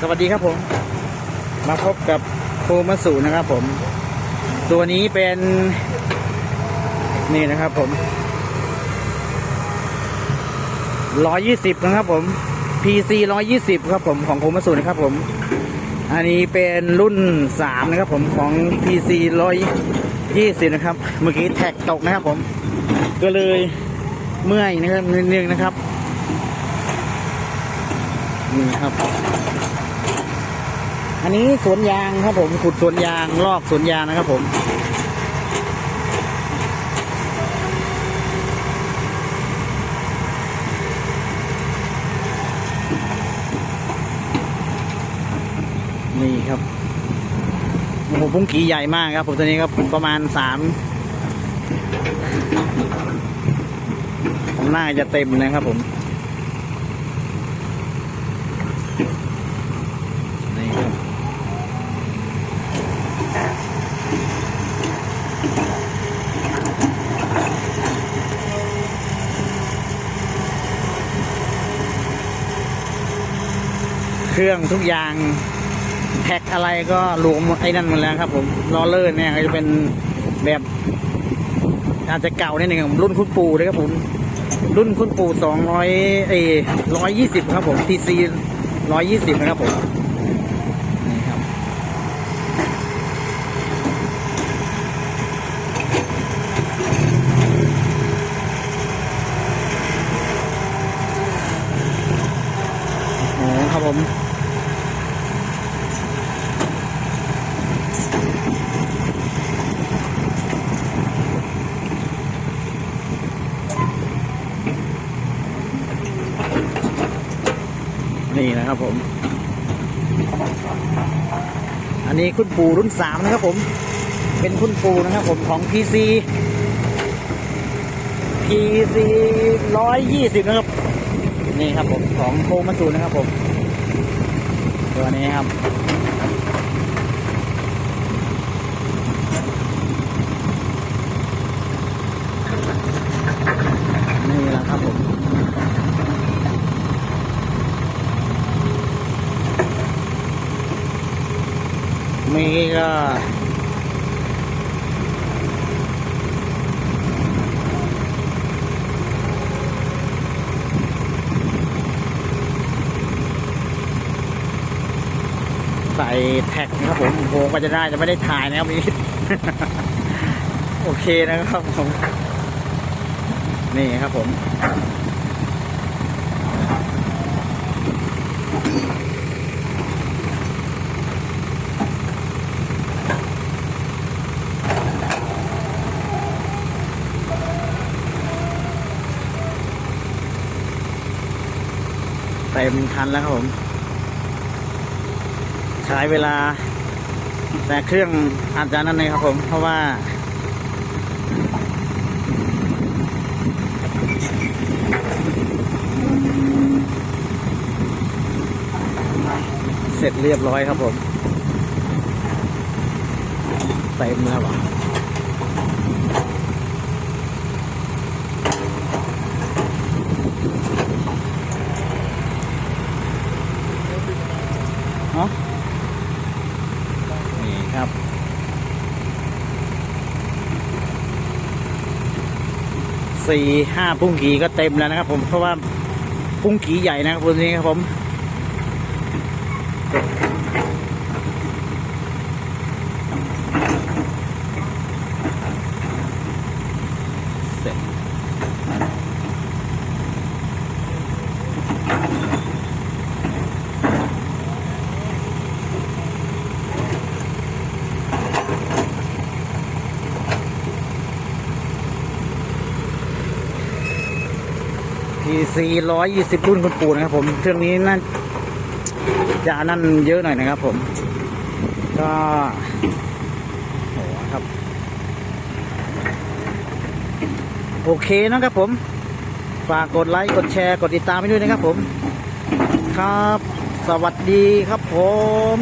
สวัสดีครับผม มาพบกับโคมาสูนะครับผม ตัวนี้เป็นนี่นะครับผม120นะครับผม PC 120ครับผมของโคมาสูนะครับผม อันนี้เป็นรุ่น3นะครับผมของ PC 120นะครับ เมื่อกี้แท็กตกนะครับผม ก็เลยเมื่อยนะครับนิดนึงนะครับ นี่ครับ อันนี้สวนยางครับผมขุดสวนยางลอกสวนยางนะครับ ผมนี่ครับโอ้โหปุ้งกีใหญ่มากครับ ผมตัวนี้ครับประมาณสามน่าจะเต็มนะครับผม เครื่องทุกอย่างแท็กอะไรก็รวมไอ้นั่นหมดแล้วครับ ผมล้อเลอร์เนี่ยก็จะเป็นแบบอาจจะเก่านิดหนึ่งรุ่นคุณปู่เลยครับผม รุ่นคุณปู่สองร้อยเอร้อยยี่สิบครับผมทีซีร้อยยี่สิบนะครับผมนี่ครับ อ๋อครับผม นี่นะครับผม อันนี้คุณปู่รุ่นสามนะครับผม เป็นคุณปู่นะครับผมของ PC PC ร้อยยี่สิบนะครับ นี่ครับผมของโคมาสูนะครับผม ตัวนี้ครับ นี่แหละครับผม มีก็ใส่แท็กนะครับผมโหก็จะได้จะไม่ได้ถ่ายนะครับพี่โอเคนะครับผมนี่ครับผม เต็มคันแล้วครับผม ใช้เวลา แต่เครื่องอาจจะนั่นเองครับผม เพราะว่า เสร็จเรียบร้อยครับผม เต็มแล้วอะ เนาะนี่ครับสี่ห้าพุ่งกีก็เต็มแล้วนะครับผมเพราะว่าพุ่งกีใหญ่นะครับวันนี้ครับผม พีซีร้อยยี่สิบรุ่นคุณปู่นะครับผมเครื่องนี้น่าจะนั่นเยอะหน่อยนะครับผม ก็โอ้ครับ โอเคนะครับผม ฝากกดไลค์ กดแชร์ กดติดตามให้ด้วยนะครับผม ครับ สวัสดีครับผม